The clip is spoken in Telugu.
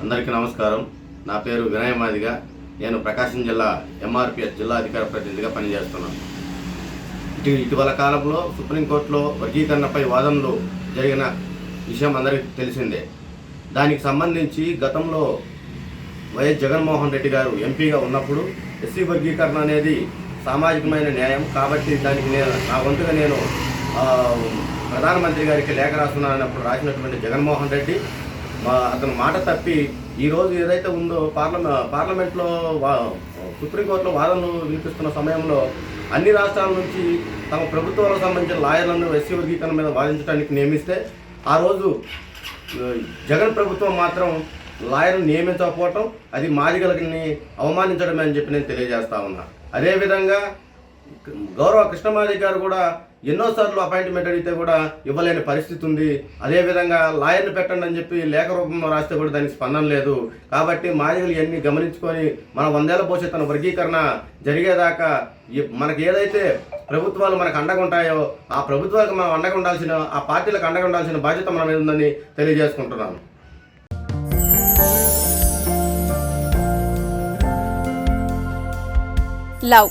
అందరికీ నమస్కారం. నా పేరు వినయ మాదిగ నేను ప్రకాశం జిల్లా ఎంఆర్పిఎస్ జిల్లా అధికార ప్రతినిధిగా పనిచేస్తున్నాను. ఇటు ఇటీవల కాలంలో సుప్రీంకోర్టులో వర్గీకరణపై వాదనలు జరిగిన విషయం అందరికీ తెలిసిందే. దానికి సంబంధించి గతంలో వైఎస్ జగన్మోహన్ రెడ్డి గారు ఎంపీగా ఉన్నప్పుడు ఎస్సీ వర్గీకరణ అనేది సామాజికమైన న్యాయం కాబట్టి దానికి నేను నా వంతుగా నేను ప్రధానమంత్రి గారికి లేఖ రాస్తున్నానప్పుడు రాసినటువంటి జగన్మోహన్ రెడ్డి అతను మాట తప్పి ఈరోజు ఏదైతే ఉందో పార్లమెంట్ పార్లమెంట్లో వా సుప్రీంకోర్టులో వాదనలు వినిపిస్తున్న సమయంలో అన్ని రాష్ట్రాల నుంచి తమ ప్రభుత్వాలకు సంబంధించిన లాయర్లను ఎస్సీ వర్గీకరణ మీద వాదించడానికి నియమిస్తే ఆ రోజు జగన్ ప్రభుత్వం మాత్రం లాయర్ను నియమించకపోవటం అది మాదిగలని అవమానించడమే అని చెప్పి నేను తెలియజేస్తా ఉన్నా. అదేవిధంగా గౌరవ కృష్ణమాది గారు కూడా ఎన్నోసార్లు అపాయింట్మెంట్ అడిగితే కూడా ఇవ్వలేని పరిస్థితి ఉంది. అదేవిధంగా లాయర్ని పెట్టండి అని చెప్పి లేఖ రూపంలో రాస్తే కూడా దానికి స్పందన లేదు. కాబట్టి మాదిగలు ఇవన్నీ గమనించుకొని మన వందేళ్ళ భవిష్యత్తున వర్గీకరణ జరిగేదాకా మనకి ఏదైతే ప్రభుత్వాలు మనకు అండగా ఉంటాయో ఆ ప్రభుత్వాలకు మనం అండగా ఉండాల్సిన ఆ పార్టీలకు అండగా ఉండాల్సిన బాధ్యత మన మీద ఉందని తెలియజేసుకుంటున్నాను. లవ్.